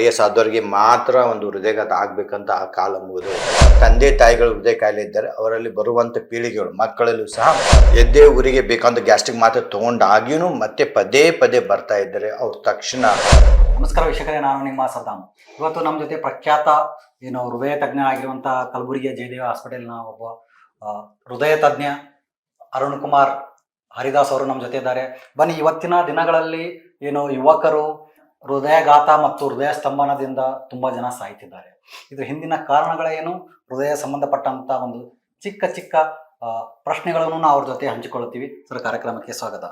ವಯಸ್ಸಾದವರಿಗೆ ಮಾತ್ರ ಒಂದು ಹೃದಯಘಾತ ಆಗ್ಬೇಕಂತ ಆ ಕಾಲ ಮುಗಿದು, ತಂದೆ ತಾಯಿಗಳು ಹೃದಯ ಕಾಯಿಲೆ ಇದ್ದಾರೆ ಅವರಲ್ಲಿ ಬರುವಂತ ಪೀಳಿಗೆಗಳು, ಮಕ್ಕಳಲ್ಲೂ ಸಹ ಎದ್ದೇ ಊರಿಗೆ ಬೇಕಂತ ಗ್ಯಾಸ್ಟ್ರಿಕ್ ಮಾತ್ರೆ ತಗೊಂಡಾಗಿಯೂ ಮತ್ತೆ ಪದೇ ಪದೇ ಬರ್ತಾ ಇದ್ದಾರೆ ಅವ್ರ ತಕ್ಷಣ. ನಮಸ್ಕಾರ ವೀಕ್ಷಕರೇ, ನಾನು ನಿಮ್ಮ ಸದಾಮ್ ಇವತ್ತು ನಮ್ಮ ಜೊತೆ ಪ್ರಖ್ಯಾತ, ಏನು, ಹೃದಯ ತಜ್ಞ ಆಗಿರುವಂತಹ ಕಲಬುರಗಿಯ ಜಯದೇವ ಹಾಸ್ಪಿಟಲ್ನ ಒಬ್ಬ ಹೃದಯ ತಜ್ಞ ಅರುಣ್ ಕುಮಾರ್ ಹರಿದಾಸ್ ಅವರು ನಮ್ಮ ಜೊತೆ ಇದ್ದಾರೆ. ಬನ್ನಿ, ಇವತ್ತಿನ ದಿನಗಳಲ್ಲಿ, ಏನು, ಯುವಕರು ಹೃದಯಘಾತ ಮತ್ತು ಹೃದಯ ಸ್ತಂಭನದಿಂದ ತುಂಬ ಜನ ಸಾಯ್ತಿದ್ದಾರೆ. ಇದ್ರ ಹಿಂದಿನ ಕಾರಣಗಳೇನು? ಹೃದಯ ಸಂಬಂಧಪಟ್ಟಂತ ಒಂದು ಚಿಕ್ಕ ಚಿಕ್ಕ ಪ್ರಶ್ನೆಗಳನ್ನು ನಾವು ಅವ್ರ ಜೊತೆ ಹಂಚಿಕೊಳ್ಳುತ್ತೀವಿ. ಸರ್ ಕಾರ್ಯಕ್ರಮಕ್ಕೆ ಸ್ವಾಗತ.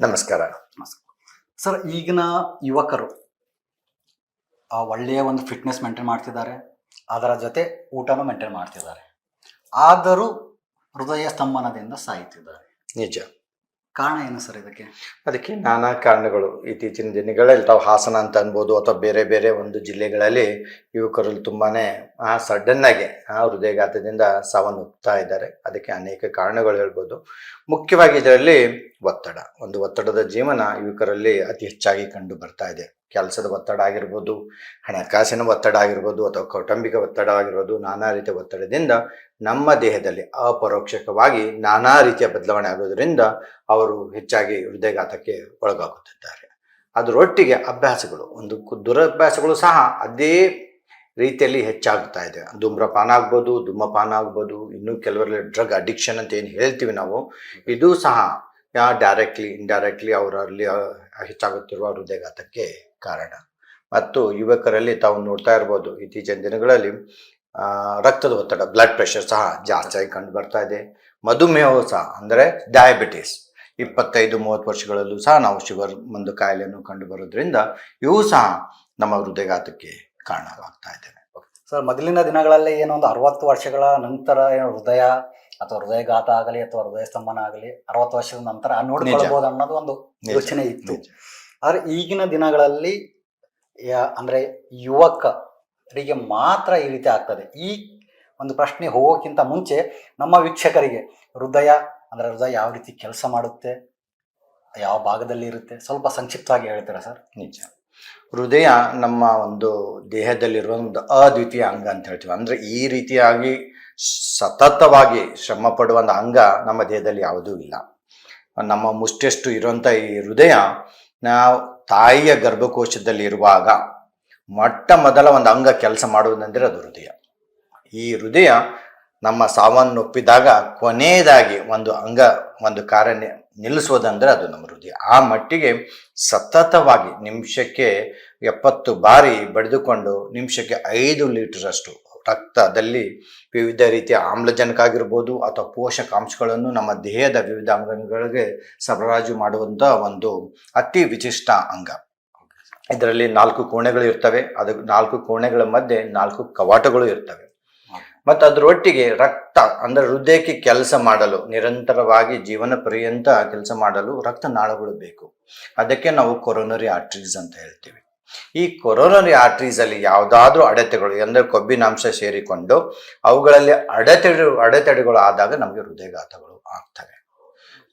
ನಮಸ್ಕಾರ. ಸರ್ ಈಗಿನ ಯುವಕರು ಒಳ್ಳೆಯ ಒಂದು ಫಿಟ್ನೆಸ್ ಮೇಂಟೈನ್ ಮಾಡ್ತಿದ್ದಾರೆ. ಅದರ ಜೊತೆ ಊಟನೂ ಮೇಂಟೈನ್ ಮಾಡ್ತಿದ್ದಾರೆ. ಆದರೂ ಹೃದಯ ಸ್ತಂಭನದಿಂದ ಸಾಯ್ತಿದ್ದಾರೆ. ನಿಜ. ಕಾರಣ ಏನು ಸರ್ ಇದಕ್ಕೆ? ಅದಕ್ಕೆ ನಾನಾ ಕಾರಣಗಳು. ಇತ್ತೀಚಿನ ದಿನಗಳಲ್ಲಿ ತಾವು ಹಾಸನ ಅಂತ ಅನ್ಬೋದು ಅಥವಾ ಬೇರೆ ಬೇರೆ ಒಂದು ಜಿಲ್ಲೆಗಳಲ್ಲಿ ಯುವಕರಲ್ಲಿ ತುಂಬಾನೇ, ಆ ಸಡನ್ ಆಗಿ ಆ ಹೃದಯಘಾತದಿಂದ ಸಾವನ್ನಪ್ಪುತ್ತಾ ಇದ್ದಾರೆ. ಅದಕ್ಕೆ ಅನೇಕ ಕಾರಣಗಳು ಹೇಳ್ಬೋದು. ಮುಖ್ಯವಾಗಿ ಇದರಲ್ಲಿ ಒತ್ತಡ. ಒಂದು ಒತ್ತಡದ ಜೀವನ ಯುವಕರಲ್ಲಿ ಅತಿ ಹೆಚ್ಚಾಗಿ ಕಂಡು ಬರ್ತಾ ಇದೆ. ಕೆಲಸದ ಒತ್ತಡ ಆಗಿರ್ಬೋದು, ಹಣಕಾಸಿನ ಒತ್ತಡ ಆಗಿರ್ಬೋದು, ಅಥವಾ ಕೌಟುಂಬಿಕ ಒತ್ತಡ ಆಗಿರ್ಬೋದು, ನಾನಾ ರೀತಿಯ ಒತ್ತಡದಿಂದ ನಮ್ಮ ದೇಹದಲ್ಲಿ ಅಪರೋಕ್ಷಕವಾಗಿ ನಾನಾ ರೀತಿಯ ಬದಲಾವಣೆ ಆಗೋದರಿಂದ ಅವರು ಹೆಚ್ಚಾಗಿ ಹೃದಯಘಾತಕ್ಕೆ ಒಳಗಾಗುತ್ತಿದ್ದಾರೆ. ಅದರೊಟ್ಟಿಗೆ ಅಭ್ಯಾಸಗಳು, ಒಂದು ದುರಭ್ಯಾಸಗಳು ಸಹ ಅದೇ ರೀತಿಯಲ್ಲಿ ಹೆಚ್ಚಾಗ್ತಾ ಇದೆ. ಧೂಮ್ರಪಾನ ಆಗ್ಬೋದು, ಧೂಮಪಾನ ಆಗ್ಬೋದು, ಇನ್ನೂ ಕೆಲವರಲ್ಲಿ ಡ್ರಗ್ ಅಡಿಕ್ಷನ್ ಅಂತ ಏನು ಹೇಳ್ತೀವಿ ನಾವು, ಇದು ಸಹ ಡೈರೆಕ್ಟ್ಲಿ ಇಂಡೈರೆಕ್ಟ್ಲಿ ಅವರಲ್ಲಿ ಹೆಚ್ಚಾಗುತ್ತಿರುವ ಹೃದಯಘಾತಕ್ಕೆ ಕಾರಣ. ಮತ್ತು ಯುವಕರಲ್ಲಿ ತಾವು ನೋಡ್ತಾ ಇರ್ಬೋದು, ಇತ್ತೀಚಿನ ದಿನಗಳಲ್ಲಿ ರಕ್ತದ ಒತ್ತಡ ಬ್ಲಡ್ ಪ್ರೆಷರ್ ಸಹ ಜಾಸ್ತಿಯಾಗಿ ಕಂಡು ಬರ್ತಾ ಇದೆ. ಮಧುಮೇಹ ಸಹ, ಅಂದರೆ ಡಯಾಬಿಟಿಸ್ ಇಪ್ಪತ್ತೈದು, ಮೂವತ್ತು ವರ್ಷಗಳಲ್ಲೂ ಸಹ ನಾವು ಶುಗರ್ ಒಂದು ಕಾಯಿಲೆಯನ್ನು ಕಂಡು ಬರೋದ್ರಿಂದ ಇವು ಸಹ ನಮ್ಮ ಹೃದಯಘಾತಕ್ಕೆ ಕಾರಣವಾಗ್ತಾ ಇದ್ದೇನೆ ಸರ್ ಮೊದಲಿನ ದಿನಗಳಲ್ಲಿ ಏನೋ ಒಂದು ಅರವತ್ತು ವರ್ಷಗಳ ನಂತರ ಏನು ಹೃದಯ ಅಥವಾ ಹೃದಯಘಾತ ಆಗಲಿ ಅಥವಾ ಹೃದಯ ಸ್ತಂಭನ ಆಗಲಿ ಅರವತ್ತು ವರ್ಷದ ನಂತರ ನೋಡ್ಕೊಳ್ಬಹುದು ಅನ್ನೋದು ಒಂದು ಯೋಚನೆ ಇತ್ತು. ಆದ್ರೆ ಈಗಿನ ದಿನಗಳಲ್ಲಿ ಅಂದ್ರೆ ಯುವಕರಿಗೆ ಮಾತ್ರ ಈ ರೀತಿ ಆಗ್ತದೆ. ಈ ಒಂದು ಪ್ರಶ್ನೆ ಹೋಗೋಕ್ಕಿಂತ ಮುಂಚೆ ನಮ್ಮ ವೀಕ್ಷಕರಿಗೆ ಹೃದಯ ಅಂದ್ರೆ ಹೃದಯ ಯಾವ ರೀತಿ ಕೆಲಸ ಮಾಡುತ್ತೆ ಯಾವ ಭಾಗದಲ್ಲಿ ಇರುತ್ತೆ ಸ್ವಲ್ಪ ಸಂಕ್ಷಿಪ್ತವಾಗಿ ಹೇಳ್ತೀರಾ ಸರ್? ನಿಜ. ಹೃದಯ ನಮ್ಮ ಒಂದು ದೇಹದಲ್ಲಿರುವ ಒಂದು ಅದ್ವಿತೀಯ ಅಂಗ ಅಂತ ಹೇಳ್ತೀವಿ. ಅಂದರೆ ಈ ರೀತಿಯಾಗಿ ಸತತವಾಗಿ ಶ್ರಮ ಪಡುವ ಒಂದು ಅಂಗ ನಮ್ಮ ದೇಹದಲ್ಲಿ ಯಾವುದೂ ಇಲ್ಲ. ನಮ್ಮ ಮುಷ್ಟೆಷ್ಟು ಇರುವಂಥ ಈ ಹೃದಯ ನಾವು ತಾಯಿಯ ಗರ್ಭಕೋಶದಲ್ಲಿ ಇರುವಾಗ ಮೊಟ್ಟ ಮೊದಲ ಒಂದು ಅಂಗ ಕೆಲಸ ಮಾಡುವುದಂದರೆ ಅದು ಹೃದಯ. ಈ ಹೃದಯ ನಮ್ಮ ಸಾವನ್ನೊಪ್ಪಿದಾಗ ಕೊನೆಯದಾಗಿ ಒಂದು ಅಂಗ, ಒಂದು ಕಾರ್ಯ ನಿಲ್ಲಿಸೋದಂದ್ರೆ ಅದು ನಮ್ಮ ಹೃದಯ. ಆ ಮಟ್ಟಿಗೆ ಸತತವಾಗಿ ನಿಮಿಷಕ್ಕೆ ಎಪ್ಪತ್ತು ಬಾರಿ ಬಡಿದುಕೊಂಡು ನಿಮಿಷಕ್ಕೆ ಐದು ಲೀಟ್ರಷ್ಟು ರಕ್ತದಲ್ಲಿ ವಿವಿಧ ರೀತಿಯ ಆಮ್ಲಜನಕ ಆಗಿರ್ಬೋದು ಅಥವಾ ಪೋಷಕಾಂಶಗಳನ್ನು ನಮ್ಮ ದೇಹದ ವಿವಿಧ ಅಂಗಗಳಿಗೆ ಸರಬರಾಜು ಮಾಡುವಂಥ ಒಂದು ಅತಿ ವಿಶಿಷ್ಟ ಅಂಗ. ಇದರಲ್ಲಿ ನಾಲ್ಕು ಕೋಣೆಗಳು ಇರ್ತವೆ. ಅದು ನಾಲ್ಕು ಕೋಣೆಗಳ ಮಧ್ಯೆ ನಾಲ್ಕು ಕವಾಟಗಳು ಇರ್ತವೆ. ಮತ್ತು ಅದರೊಟ್ಟಿಗೆ ರಕ್ತ, ಅಂದರೆ ಹೃದಯಕ್ಕೆ ಕೆಲಸ ಮಾಡಲು, ನಿರಂತರವಾಗಿ ಜೀವನ ಪರ್ಯಂತ ಕೆಲಸ ಮಾಡಲು ರಕ್ತನಾಳಗಳು ಬೇಕು. ಅದಕ್ಕೆ ನಾವು ಕೊರೋನರಿ ಆರ್ಟ್ರೀಸ್ ಅಂತ ಹೇಳ್ತೀವಿ. ಈ ಕೊರೋನರಿ ಆರ್ಟ್ರೀಸ್ ಅಲ್ಲಿ ಯಾವುದಾದ್ರೂ ಅಡೆತೆಗಳು, ಅಂದರೆ ಕೊಬ್ಬಿನಾಂಶ ಸೇರಿಕೊಂಡು ಅವುಗಳಲ್ಲಿ ಅಡೆತಡೆ, ಅಡೆತಡೆಗಳು ಆದಾಗ ನಮಗೆ ಹೃದಯಘಾತಗಳು ಆಗ್ತವೆ.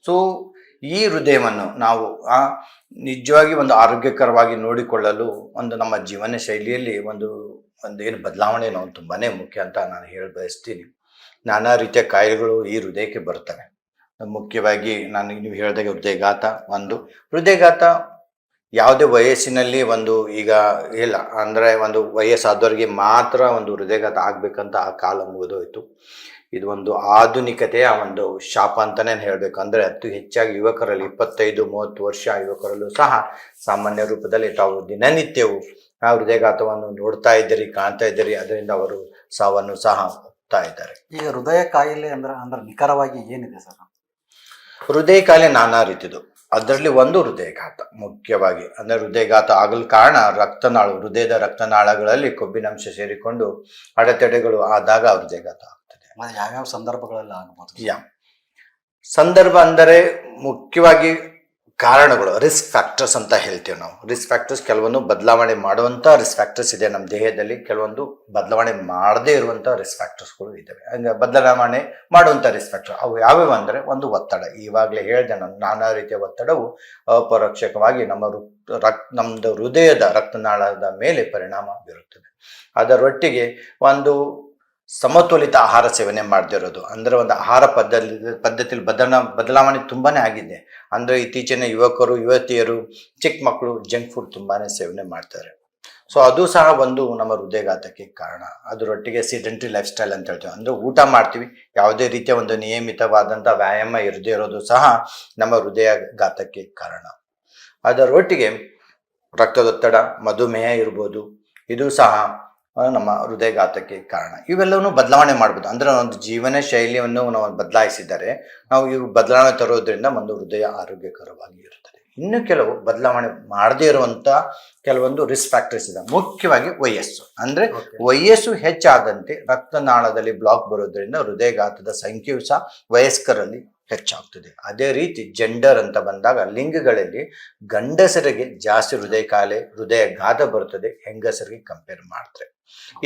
ಸೊ ಈ ಹೃದಯವನ್ನು ನಾವು ನಿಜವಾಗಿ ಒಂದು ಆರೋಗ್ಯಕರವಾಗಿ ನೋಡಿಕೊಳ್ಳಲು ಒಂದು ನಮ್ಮ ಜೀವನ ಶೈಲಿಯಲ್ಲಿ ಒಂದು ಒಂದು ಬದಲಾವಣೆ ನಾವು ತುಂಬಾನೇ ಮುಖ್ಯ ಅಂತ ನಾನು ಹೇಳಿ ಬಯಸ್ತೀನಿ. ನಾನಾ ರೀತಿಯ ಕಾಯಿಲೆಗಳು ಈ ಹೃದಯಕ್ಕೆ ಬರ್ತವೆ ಮುಖ್ಯವಾಗಿ ನಾನು ನೀವು ಹೇಳಿದಾಗ ಹೃದಯಘಾತ ಒಂದು. ಹೃದಯಘಾತ ಯಾವುದೇ ವಯಸ್ಸಿನಲ್ಲಿ ಒಂದು ಈಗ ಇಲ್ಲ, ಅಂದರೆ ಒಂದು ವಯಸ್ಸಾದವರಿಗೆ ಮಾತ್ರ ಒಂದು ಹೃದಯಘಾತ ಆಗಬೇಕಂತ ಆ ಕಾಲ ಮುಗಿದೋಯ್ತು. ಇದು ಒಂದು ಆಧುನಿಕತೆಯ ಒಂದು ಶಾಪ ಅಂತಲೇ ಹೇಳಬೇಕು. ಅಂದ್ರೆ ಅತಿ ಹೆಚ್ಚಾಗಿ ಯುವಕರಲ್ಲಿ ಇಪ್ಪತ್ತೈದು, ಮೂವತ್ತು ವರ್ಷ ಯುವಕರಲ್ಲೂ ಸಹ ಸಾಮಾನ್ಯ ರೂಪದಲ್ಲಿ ತಾವು ದಿನನಿತ್ಯವೂ ಆ ಹೃದಯಘಾತವನ್ನು ನೋಡ್ತಾ ಇದ್ದೀರಿ ಕಾಣ್ತಾ ಇದ್ದೀರಿ ಅದರಿಂದ ಅವರು ಸಾವನ್ನು ಸಹ ಹೋಗ್ತಾ ಇದ್ದಾರೆ. ಈಗ ಹೃದಯ ಕಾಯಿಲೆ ಅಂದ್ರೆ ಅಂದ್ರೆ ನಿಖರವಾಗಿ ಏನಿದೆ ಸರ್? ಹೃದಯ ಕಾಯಿಲೆ ನಾನಾ ರೀತಿದು. ಅದರಲ್ಲಿ ಒಂದು ಹೃದಯಘಾತ ಮುಖ್ಯವಾಗಿ ಅಂದರೆ ಹೃದಯಘಾತ ಆಗಲು ಕಾರಣ ರಕ್ತನಾಳು ಹೃದಯದ ರಕ್ತನಾಳಗಳಲ್ಲಿ ಕೊಬ್ಬಿನಾಂಶ ಸೇರಿಕೊಂಡು ಅಡೆತಡೆಗಳು ಆದಾಗ ಹೃದಯಘಾತ ಆಗ್ತದೆ. ಯಾವ್ಯಾವ ಸಂದರ್ಭಗಳಲ್ಲಿ ಆಗಬಹುದು ಯಾ. ಸಂದರ್ಭ ಅಂದರೆ ಮುಖ್ಯವಾಗಿ ಕಾರಣಗಳು ರಿಸ್ಕ್ ಫ್ಯಾಕ್ಟರ್ಸ್ ಅಂತ ಹೇಳ್ತೀವಿ ನಾವು. ರಿಸ್ಕ್ ಫ್ಯಾಕ್ಟರ್ಸ್ ಕೆಲವೊಂದು ಬದಲಾವಣೆ ಮಾಡುವಂಥ ರಿಸ್ಕ್ ಫ್ಯಾಕ್ಟರ್ಸ್ ಇದೆ ನಮ್ಮ ದೇಹದಲ್ಲಿ, ಕೆಲವೊಂದು ಬದಲಾವಣೆ ಮಾಡದೇ ಇರುವಂಥ ರಿಸ್ಕ್ ಫ್ಯಾಕ್ಟರ್ಸ್ಗಳು ಇದ್ದಾವೆ ಹಂಗೆ ಬದಲಾವಣೆ ಮಾಡುವಂಥ ರಿಸ್ಕ್ ಫ್ಯಾಕ್ಟರ್ ಅವು ಯಾವ್ಯಾವ ಅಂದರೆ ಒಂದು ಒತ್ತಡ. ಈವಾಗಲೇ ಹೇಳಿದೆ ನಾನು, ನಾನಾ ರೀತಿಯ ಒತ್ತಡವು ಅಪರೋಕ್ಷಕವಾಗಿ ನಮ್ಮ ರಕ್ ನಮ್ಮದು ಹೃದಯದ ರಕ್ತನಾಳದ ಮೇಲೆ ಪರಿಣಾಮ ಬೀರುತ್ತದೆ. ಅದರೊಟ್ಟಿಗೆ ಒಂದು ಸಮತೋಲಿತ ಆಹಾರ ಸೇವನೆ ಮಾಡದಿರೋದು ಅಂದರೆ ಒಂದು ಆಹಾರ ಪದ್ಧತಿ ಪದ್ಧತಿಯಲ್ಲಿ ಬದಲಾ, ಬದಲಾವಣೆ ತುಂಬಾ ಆಗಿದೆ. ಅಂದರೆ ಇತ್ತೀಚಿನ ಯುವಕರು, ಯುವತಿಯರು, ಚಿಕ್ಕ ಮಕ್ಕಳು ಜಂಕ್ ಫುಡ್ ತುಂಬಾ ಸೇವನೆ ಮಾಡ್ತಾರೆ. ಸೊ ಅದು ಸಹ ಒಂದು ನಮ್ಮ ಹೃದಯಘಾತಕ್ಕೆ ಕಾರಣ. ಅದರೊಟ್ಟಿಗೆ ಸಿಡೆಂಟ್ರಿ ಲೈಫ್ ಸ್ಟೈಲ್ ಅಂತ ಹೇಳ್ತೀವಿ. ಅಂದರೆ ಊಟ ಮಾಡ್ತೀವಿ. ಯಾವುದೇ ರೀತಿಯ ಒಂದು ನಿಯಮಿತವಾದಂಥ ವ್ಯಾಯಾಮ ಇರದೇ ಇರೋದು ಸಹ ನಮ್ಮ ಹೃದಯಘಾತಕ್ಕೆ ಕಾರಣ. ಅದರೊಟ್ಟಿಗೆ ರಕ್ತದೊತ್ತಡ, ಮಧುಮೇಹ ಇರ್ಬೋದು. ಇದು ಸಹ ನಮ್ಮ ಹೃದಯಘಾತಕ್ಕೆ ಕಾರಣ. ಇವೆಲ್ಲವನ್ನು ಬದಲಾವಣೆ ಮಾಡ್ಬೋದು. ಅಂದರೆ ಒಂದು ಜೀವನ ಶೈಲಿಯನ್ನು ನಾವು ಬದಲಾಯಿಸಿದರೆ ನಾವು ಇವು ಬದಲಾವಣೆ ತರೋದ್ರಿಂದ ಒಂದು ಹೃದಯ ಆರೋಗ್ಯಕರವಾಗಿ ಇರುತ್ತದೆ. ಇನ್ನು ಕೆಲವು ಬದಲಾವಣೆ ಮಾಡದೇ ಇರುವಂಥ ಕೆಲವೊಂದು ರಿಸ್ಕ್ ಫ್ಯಾಕ್ಟರ್ಸ್ ಇದೆ. ಮುಖ್ಯವಾಗಿ ವಯಸ್ಸು. ಅಂದರೆ ವಯಸ್ಸು ಹೆಚ್ಚಾದಂತೆ ರಕ್ತನಾಳದಲ್ಲಿ ಬ್ಲಾಕ್ ಬರೋದ್ರಿಂದ ಹೃದಯಘಾತದ ಸಂಖ್ಯೆಯು ಸಹ ವಯಸ್ಕರಲ್ಲಿ ಹೆಚ್ಚಾಗ್ತದೆ. ಅದೇ ರೀತಿ ಜೆಂಡರ್ ಅಂತ ಬಂದಾಗ ಲಿಂಗಗಳಲ್ಲಿ ಗಂಡಸರಿಗೆ ಜಾಸ್ತಿ ಹೃದಯ ಕಾಯಿಲೆ ಹೃದಯಘಾತ ಬರ್ತದೆ ಹೆಂಗಸರಿಗೆ ಕಂಪೇರ್ ಮಾಡ್ತಾರೆ.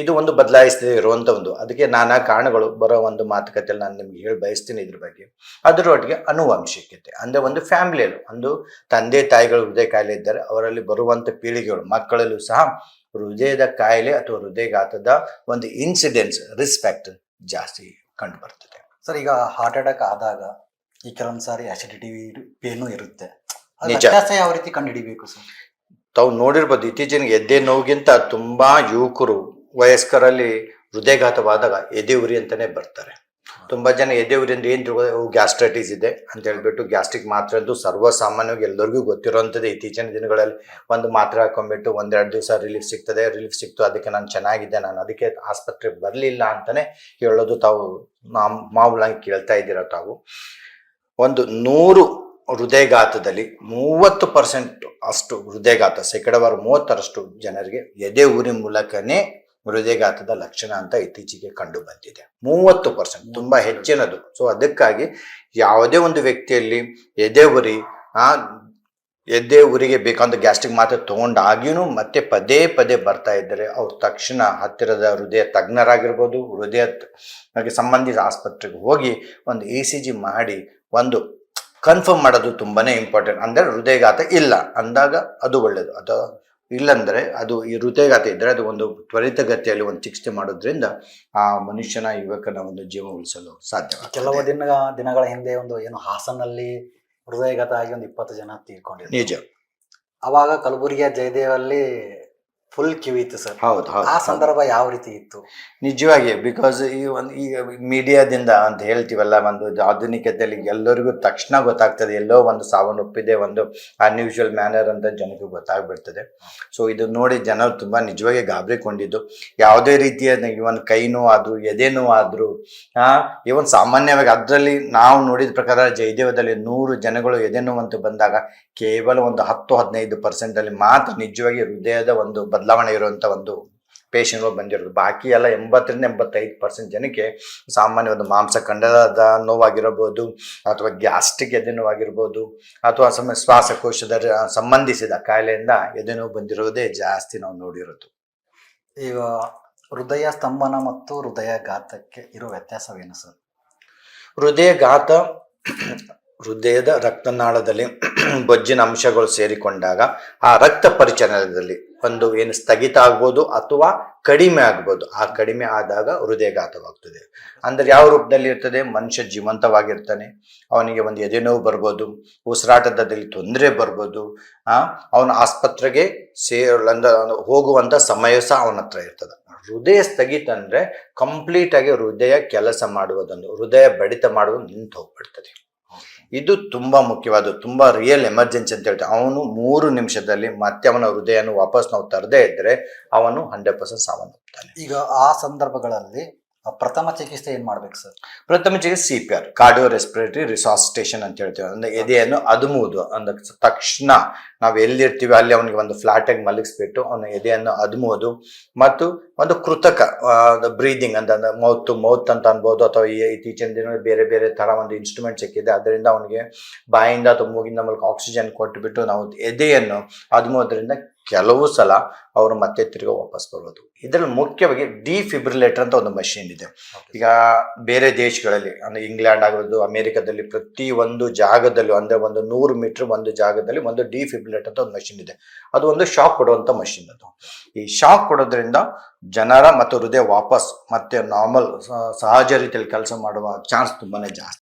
ಇದು ಒಂದು ಬದಲಾಯಿಸ್ತದೆ ಇರುವಂತ ಒಂದು. ಅದಕ್ಕೆ ನಾನಾ ಕಾರಣಗಳು ಬರೋ ಒಂದು ಮಾತುಕತೆಯಲ್ಲಿ ನಾನು ನಿಮ್ಗೆ ಹೇಳಿ ಬಯಸ್ತೀನಿ ಇದ್ರ ಬಗ್ಗೆ. ಅದರೊಟ್ಟಿಗೆ ಅನುವಂಶಿಕತೆ ಅಂದ್ರೆ ಒಂದು ಫ್ಯಾಮಿಲಿಯಲ್ಲಿ ಒಂದು ತಂದೆ ತಾಯಿಗಳು ಹೃದಯ ಕಾಯಿಲೆ ಇದ್ದಾರೆ ಅವರಲ್ಲಿ ಬರುವಂತ ಪೀಳಿಗೆಗಳು, ಮಕ್ಕಳಲ್ಲೂ ಸಹ ಹೃದಯದ ಕಾಯಿಲೆ ಅಥವಾ ಹೃದಯಘಾತದ ಒಂದು ಇನ್ಸಿಡೆನ್ಸ್ ರಿಸ್ಪೆಕ್ಟ್ ಜಾಸ್ತಿ ಕಂಡು ಬರ್ತದೆ. ಸರ್, ಈಗ ಹಾರ್ಟ್ ಅಟ್ಯಾಕ್ ಆದಾಗ ಈ ಕೆಲವೊಂದು ಸಾರಿ ಆಸಿಡಿಟಿ ಪೇನು ಇರುತ್ತೆ. ಅದು ನಿಜ. ವ್ಯತ್ಯಾಸ ಯಾವ ರೀತಿ ಕಂಡು ಹಿಡಿಬೇಕು ಸರ್? ತಾವು ನೋಡಿರ್ಬೋದು ಇತ್ತೀಚಿನ ಎದ್ದೆ ನೋವಿಗಿಂತ ತುಂಬಾ ಯುವಕರು ವಯಸ್ಕರಲ್ಲಿ ಹೃದಯಘಾತವಾದಾಗ ಎದೆ ಉರಿ ಅಂತಾನೆ ಬರ್ತಾರೆ. ತುಂಬಾ ಜನ ಎದೆ ಉರಿ ಅಂದ್ರೆ ಏನ್ ಗ್ಯಾಸ್ಟ್ರೈಟಿಸ್ ಇದೆ ಅಂತ ಹೇಳ್ಬಿಟ್ಟು ಗ್ಯಾಸ್ಟ್ರಿಕ್ ಮಾತ್ರೆ ಅಂತೂ ಸರ್ವಸಾಮಾನ್ಯವಾಗಿ ಎಲ್ಲರಿಗೂ ಗೊತ್ತಿರುವಂಥದ್ದು ಇತ್ತೀಚಿನ ದಿನಗಳಲ್ಲಿ. ಒಂದು ಮಾತ್ರೆ ಹಾಕೊಂಡ್ಬಿಟ್ಟು ಒಂದೆರಡು ದಿವಸ ರಿಲೀಫ್ ಸಿಗ್ತದೆ ರಿಲೀಫ್ ಸಿಕ್ತು ಅದಕ್ಕೆ ನಾನು ಚೆನ್ನಾಗಿದೆ ನಾನು ಅದಕ್ಕೆ ಆಸ್ಪತ್ರೆಗೆ ಬರಲಿಲ್ಲ ಅಂತಾನೆ ಹೇಳೋದು ತಾವು ಮಾಮ್- ಮಾಮೂಲಾಗಿ ಕೇಳ್ತಾ ಇದ್ದೀರ ತಾವು. ಒಂದು ನೂರು ಹೃದಯಘಾತದಲ್ಲಿ ಮೂವತ್ತು ಪರ್ಸೆಂಟ್ ಅಷ್ಟು ಹೃದಯಘಾತ, ಶೇಕಡವಾರು ಮೂವತ್ತರಷ್ಟು ಜನರಿಗೆ ಎದೆ ಊರಿ ಮೂಲಕನೇ ಹೃದಯಘಾತದ ಲಕ್ಷಣ ಅಂತ ಇತ್ತೀಚೆಗೆ ಕಂಡು ಬಂದಿದೆ. ಮೂವತ್ತು ಪರ್ಸೆಂಟ್ ತುಂಬಾ ಹೆಚ್ಚಿನದು. ಸೊ ಅದಕ್ಕಾಗಿ ಯಾವುದೇ ಒಂದು ವ್ಯಕ್ತಿಯಲ್ಲಿ ಎದೆ ಉರಿ ಆ ಎದೆ ಊರಿಗೆ ಬೇಕಾದ ಗ್ಯಾಸ್ಟ್ರಿಕ್ ಮಾತ್ರೆ ತಗೊಂಡಾಗಿನೂ ಮತ್ತೆ ಪದೇ ಪದೇ ಬರ್ತಾ ಇದ್ದರೆ ಅವ್ರು ತಕ್ಷಣ ಹತ್ತಿರದ ಹೃದಯ ತಜ್ಞರಾಗಿರ್ಬೋದು, ಹೃದಯ ಸಂಬಂಧಿಸಿದ ಆಸ್ಪತ್ರೆಗೆ ಹೋಗಿ ಒಂದು ಎ ಸಿ ಜಿ ಮಾಡಿ ಒಂದು ಕನ್ಫರ್ಮ್ ಮಾಡೋದು ತುಂಬಾ ಇಂಪಾರ್ಟೆಂಟ್ ಅಂದರೆ ಹೃದಯಘಾತ ಇಲ್ಲ. ಅಂದಾಗ ಅದು ಒಳ್ಳೆಯದು ಅಥವಾ ಇಲ್ಲಂದರೆ ಅದು ಈ ಹೃದಯಘಾತ ಇದ್ದರೆ ಅದು ಒಂದು ತ್ವರಿತಗತಿಯಲ್ಲಿ ಒಂದು ಚಿಕಿತ್ಸೆ ಮಾಡೋದ್ರಿಂದ ಆ ಮನುಷ್ಯನ, ಯುವಕನ ಒಂದು ಜೀವ ಉಳಿಸಲು ಸಾಧ್ಯ ಕೆಲವು ದಿನ ದಿನಗಳ ಹಿಂದೆ ಒಂದು ಏನು ಹಾಸನಲ್ಲಿ ಹೃದಯಘಾತ ಆಗಿ ಒಂದು ಇಪ್ಪತ್ತು ಜನ ತೀರ್ಕೊಂಡಿದ್ರು ನಿಜ. ಅವಾಗ ಕಲಬುರಗಿಯ ಜಯದೇವಲ್ಲಿ ಫುಲ್ ಕಿವಿತ್ತು ಸರ್. ಹೌದು ಹೌದು ಆ ಸಂದರ್ಭ ಯಾವ ರೀತಿ ಇತ್ತು? ನಿಜವಾಗಿ ಬಿಕಾಸ್ ಈ ಒಂದು ಈಗ ಮೀಡಿಯಾದಿಂದ ಅಂತ ಹೇಳ್ತೀವಲ್ಲ ಒಂದು ಆಧುನಿಕತೆಯಲ್ಲಿ ಎಲ್ಲರಿಗೂ ತಕ್ಷಣ ಗೊತ್ತಾಗ್ತದೆ ಎಲ್ಲೋ ಒಂದು ಸಾವನ್ನಪ್ಪಿದೆ ಒಂದು ಅನ್ಯೂಶುವಲ್ ಮ್ಯಾನರ್ ಅಂತ ಜನಕ್ಕೆ ಗೊತ್ತಾಗ್ಬಿಡ್ತದೆ. ಸೊ ಇದು ನೋಡಿ ಜನರು ತುಂಬಾ ನಿಜವಾಗಿ ಗಾಬರಿಕೊಂಡಿದ್ದು ಯಾವುದೇ ರೀತಿಯ ಇವನ್ ಕೈನೋ ಆದರೂ ಎದೆನೋ ಆದರೂ ಇವನ್ ಸಾಮಾನ್ಯವಾಗಿ ಅದರಲ್ಲಿ ನಾವು ನೋಡಿದ ಪ್ರಕಾರ ಜಯದೇವದಲ್ಲಿ ನೂರು ಜನಗಳು ಎದೆನೋ ಅಂತ ಬಂದಾಗ ಕೇವಲ ಒಂದು ಹತ್ತು ಹದಿನೈದು ಪರ್ಸೆಂಟ್ ಅಲ್ಲಿ ಮಾತ್ರ ನಿಜವಾಗಿ ಹೃದಯದ ಒಂದು ಬದಲಾವಣೆ ಇರುವಂಥ ಒಂದು ಪೇಷಂಟ್ಗಳು ಬಂದಿರೋದು. ಬಾಕಿ ಎಲ್ಲ ಎಂಬತ್ತರಿಂದ ಎಂಬತ್ತೈದು ಪರ್ಸೆಂಟ್ ಜನಕ್ಕೆ ಸಾಮಾನ್ಯ ಒಂದು ಮಾಂಸ ಖಂಡದ ನೋವಾಗಿರಬಹುದು ಅಥವಾ ಗ್ಯಾಸ್ಟಿಕ್ ಎದೆ ನೋವಾಗಿರ್ಬೋದು ಅಥವಾ ಸಮ ಶ್ವಾಸಕೋಶದ ಸಂಬಂಧಿಸಿದ ಕಾಯಿಲೆಯಿಂದ ಎದೆ ನೋವು ಬಂದಿರೋದೇ ಜಾಸ್ತಿ ನಾವು ನೋಡಿರೋದು. ಈಗ ಹೃದಯ ಸ್ತಂಭನ ಮತ್ತು ಹೃದಯಘಾತಕ್ಕೆ ಇರೋ ವ್ಯತ್ಯಾಸವೇನು ಸರ್? ಹೃದಯಘಾತ ಹೃದಯದ ರಕ್ತನಾಳದಲ್ಲಿ ಬೊಜ್ಜಿನ ಅಂಶಗಳು ಸೇರಿಕೊಂಡಾಗ ಆ ರಕ್ತ ಪರಿಚಲನದಲ್ಲಿ ಒಂದು ಏನು ಸ್ಥಗಿತ ಆಗ್ಬೋದು ಅಥವಾ ಕಡಿಮೆ ಆಗ್ಬೋದು. ಆ ಕಡಿಮೆ ಆದಾಗ ಹೃದಯಘಾತವಾಗ್ತದೆ. ಅಂದ್ರೆ ಯಾವ ರೂಪದಲ್ಲಿ ಇರ್ತದೆ? ಮನುಷ್ಯ ಜೀವಂತವಾಗಿರ್ತಾನೆ. ಅವನಿಗೆ ಒಂದು ಎದೆನೋವು ಬರ್ಬೋದು. ಉಸಿರಾಟದಲ್ಲಿ ತೊಂದರೆ ಬರ್ಬೋದು. ಆ, ಅವನ ಆಸ್ಪತ್ರೆಗೆ ಸೇರಲಂದ ಹೋಗುವಂತ ಸಮಯ ಸಹ ಅವನ ಹತ್ರ ಇರ್ತದೆ. ಹೃದಯ ಸ್ಥಗಿತ ಅಂದ್ರೆ ಕಂಪ್ಲೀಟ್ ಆಗಿ ಹೃದಯ ಕೆಲಸ ಮಾಡುವುದನ್ನು, ಹೃದಯ ಬಡಿತ ಮಾಡುವುದು ನಿಂತು ಹೋಗ್ಬಿಡ್ತದೆ. ಇದು ತುಂಬ ಮುಖ್ಯವಾದ ತುಂಬ ರಿಯಲ್ ಎಮರ್ಜೆನ್ಸಿ ಅಂತ ಹೇಳ್ತಾರೆ ಅವನು ಮೂರು ನಿಮಿಷದಲ್ಲಿ ಮತ್ತೆ ಅವನ ಹೃದಯನ ವಾಪಸ್ ನಾವು ತರದೇ ಇದ್ದರೆ ಅವನು ಹಂಡ್ರೆಡ್ ಪರ್ಸೆಂಟ್ ಸಾವನ್ನಪ್ತಾನೆ. ಈಗ ಆ ಸಂದರ್ಭಗಳಲ್ಲಿ ಪ್ರಥಮ ಚಿಕಿತ್ಸೆ ಏನ್ ಮಾಡ್ಬೇಕು ಸರ್? ಪ್ರಥಮ ಚಿಕಿತ್ಸೆ C P R cardio respiratory resuscitation ಅಂತ ಹೇಳ್ತೀವಿ. ಅಂದ್ರೆ ಎದೆಯನ್ನು ಅದುಮುವುದು. ಅಂದ ತಕ್ಷಣ ನಾವು ಎಲ್ಲಿರ್ತೀವಿ ಅಲ್ಲಿ ಅವನಿಗೆ ಒಂದು ಫ್ಲಾಟ್ ಆಗಿ ಮಲಗಿಸ್ಬಿಟ್ಟು ಅವನ ಎದೆಯನ್ನು ಅದುಮುವುದು. ಮತ್ತು ಒಂದು ಕೃತಕ ಬ್ರೀದಿಂಗ್ ಅಂತ ಮೌತ್ ಮೌತ್ ಅಂತ ಅನ್ಬೋದು. ಅಥವಾ ಈ ಇತ್ತೀಚಿನ ದಿನ ಬೇರೆ ಬೇರೆ ತರ ಒಂದು ಇನ್ಸ್ಟ್ರೂಮೆಂಟ್ ಸಿಕ್ಕಿದೆ. ಅದರಿಂದ ಅವನಿಗೆ ಬಾಯಿಂದ ಅಥವಾ ಮೂಗಿನ ಮೂಲಕ ಆಕ್ಸಿಜನ್ ಕೊಟ್ಟುಬಿಟ್ಟು ನಾವು ಎದೆಯನ್ನು ಅದುಮೋದ್ರಿಂದ ಕೆಲವು ಸಲ ಅವರು ಮತ್ತೆ ತಿರುಗಿ ವಾಪಸ್ ಬರೋದು. ಇದರಲ್ಲಿ ಮುಖ್ಯವಾಗಿ ಡಿಫಿಬ್ರಿಲೇಟರ್ ಅಂತ ಒಂದು ಮಷೀನ್ ಇದೆ. ಈಗ ಬೇರೆ ದೇಶಗಳಲ್ಲಿ ಅಂದರೆ ಇಂಗ್ಲೆಂಡ್ ಆಗಿರೋದು ಅಮೆರಿಕದಲ್ಲಿ ಪ್ರತಿ ಒಂದು ಜಾಗದಲ್ಲಿ ಅಂದರೆ ಒಂದು ನೂರು ಮೀಟರ್ ಒಂದು ಜಾಗದಲ್ಲಿ ಒಂದು ಡಿಫಿಬ್ರಿಲೇಟರ್ ಅಂತ ಒಂದು ಮಷೀನ್ ಇದೆ. ಅದು ಒಂದು ಶಾಕ್ ಕೊಡುವಂತ ಮಷೀನ್ ಅದು. ಈ ಶಾಕ್ ಕೊಡೋದ್ರಿಂದ ಜನರ ಮತ್ತು ಹೃದಯ ವಾಪಸ್ ಮತ್ತೆ ನಾರ್ಮಲ್ ಸಹಜ ರೀತಿಯಲ್ಲಿ ಕೆಲಸ ಮಾಡುವ ಚಾನ್ಸ್ ತುಂಬಾನೇ ಜಾಸ್ತಿ.